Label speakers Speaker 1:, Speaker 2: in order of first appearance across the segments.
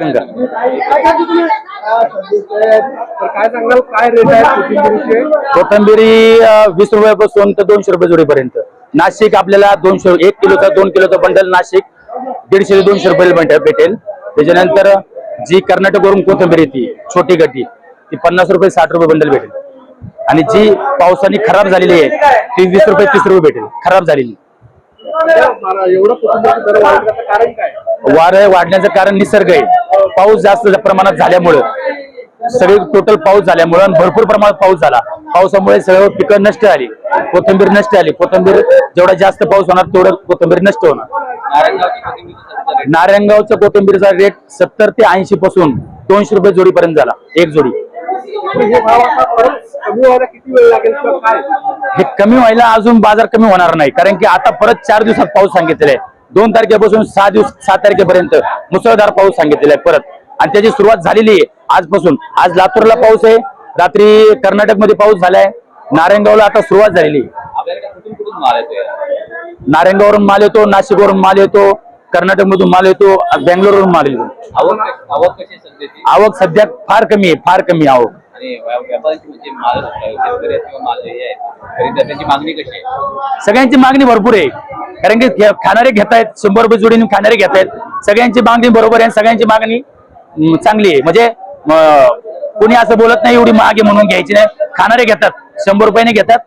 Speaker 1: गंगा
Speaker 2: तर काय सांगाल? काय रेट आहे कोथिंबीरचे?
Speaker 1: कोथंबिरी वीस रुपयापासून तर दोनशे रुपये जोडीपर्यंत. नाशिक आपल्याला दोनशे एक किलोचा दोन किलोचा बंडल नाशिक दीडशे ते दोनशे रुपये भेट- भेटेल. त्याच्यानंतर जी कर्नाटकवरून कोथंबीर येते छोटी गड्डी ती पन्नास रुपये साठ रुपये बंडल भेटेल. आणि जी पावसाने खराब झालेली आहे ती वीस रुपये तीस रुपये भेटेल. खराब झालेली. वार वाढण्याचं कारण निसर्ग आहे. पाऊस जास्त प्रमाणात झाल्यामुळं सगळे टोटल पाऊस झाल्यामुळं आणि भरपूर प्रमाणात पाऊस झाला. पावसामुळे सगळं पिकं नष्ट झाली. कोथंबीर नष्ट झाली. कोथंबीर जेवढा जास्त पाऊस होणार तेवढं कोथंबीर नष्ट होणार. नारायणगावच्या कोथंबीरचा रेट सत्तर ते ऐंशी पासून दोनशे रुपये जोडीपर्यंत झाला. एक जोडी.
Speaker 2: हे कमी व्हायला
Speaker 1: हे कमी व्हायला अजून बाजार कमी होणार नाही. कारण की आता परत चार दिवसात पाऊस सांगितलेला आहे. दोन तारखेपासून सहा दिवस सात तारखेपर्यंत मुसळधार पाऊस सांगितलेला आहे परत. आणि त्याची सुरुवात झालेली आहे आजपासून. आज लातूरला पाऊस आहे रात्री कर्नाटकमध्ये पाऊस झालाय. नारायणगावला आता सुरुवात झालेली
Speaker 3: कुठून माल येतोय?
Speaker 1: नारायणगाववरून माल येतो नाशिकवरून माल येतो कर्नाटकमधून माल येतो बेंगलोरवरून माल येतो.
Speaker 3: आवक
Speaker 1: सध्या फार कमी आहे फार कमी आहे आवक
Speaker 3: म्हणजे
Speaker 1: सगळ्यांची मागणी भरपूर आहे. कारण की खाणारे घेत आहेत शंभर रुपये जोडीने खाणारे घेत आहेत सगळ्यांची मागणी बरोबर आहे सगळ्यांची मागणी चांगली आहे. म्हणजे कोणी असं बोलत नाही एवढी मागे म्हणून घ्यायची नाही. खाणारे घेतात शंभर रुपयाने घेतात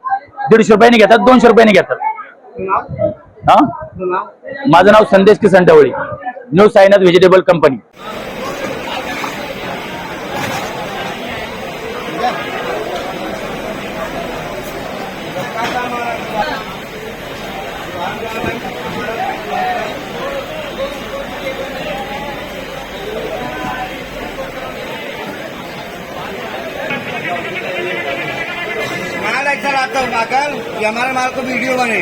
Speaker 1: दीडशे रुपयाने घेतात दोनशे रुपयाने घेतात. हा? माझं नाव Sandesh Kisan Dhavali new Sainath vegetable company.
Speaker 4: माल ऐसा लाता हूँ नाकल कि हमारे माल को वीडियो बने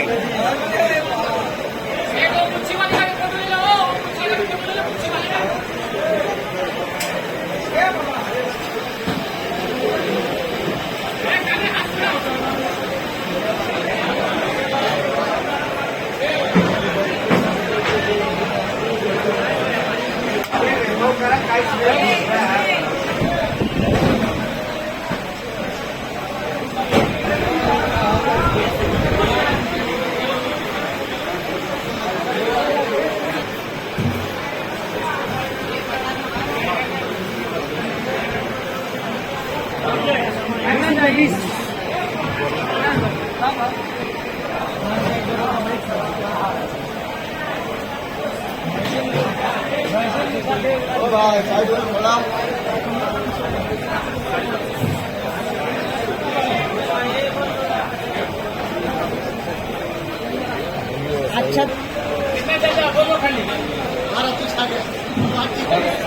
Speaker 5: अच्छा। कितने तो दर्जा बोलो खाली। हमारा पीछा तो गया।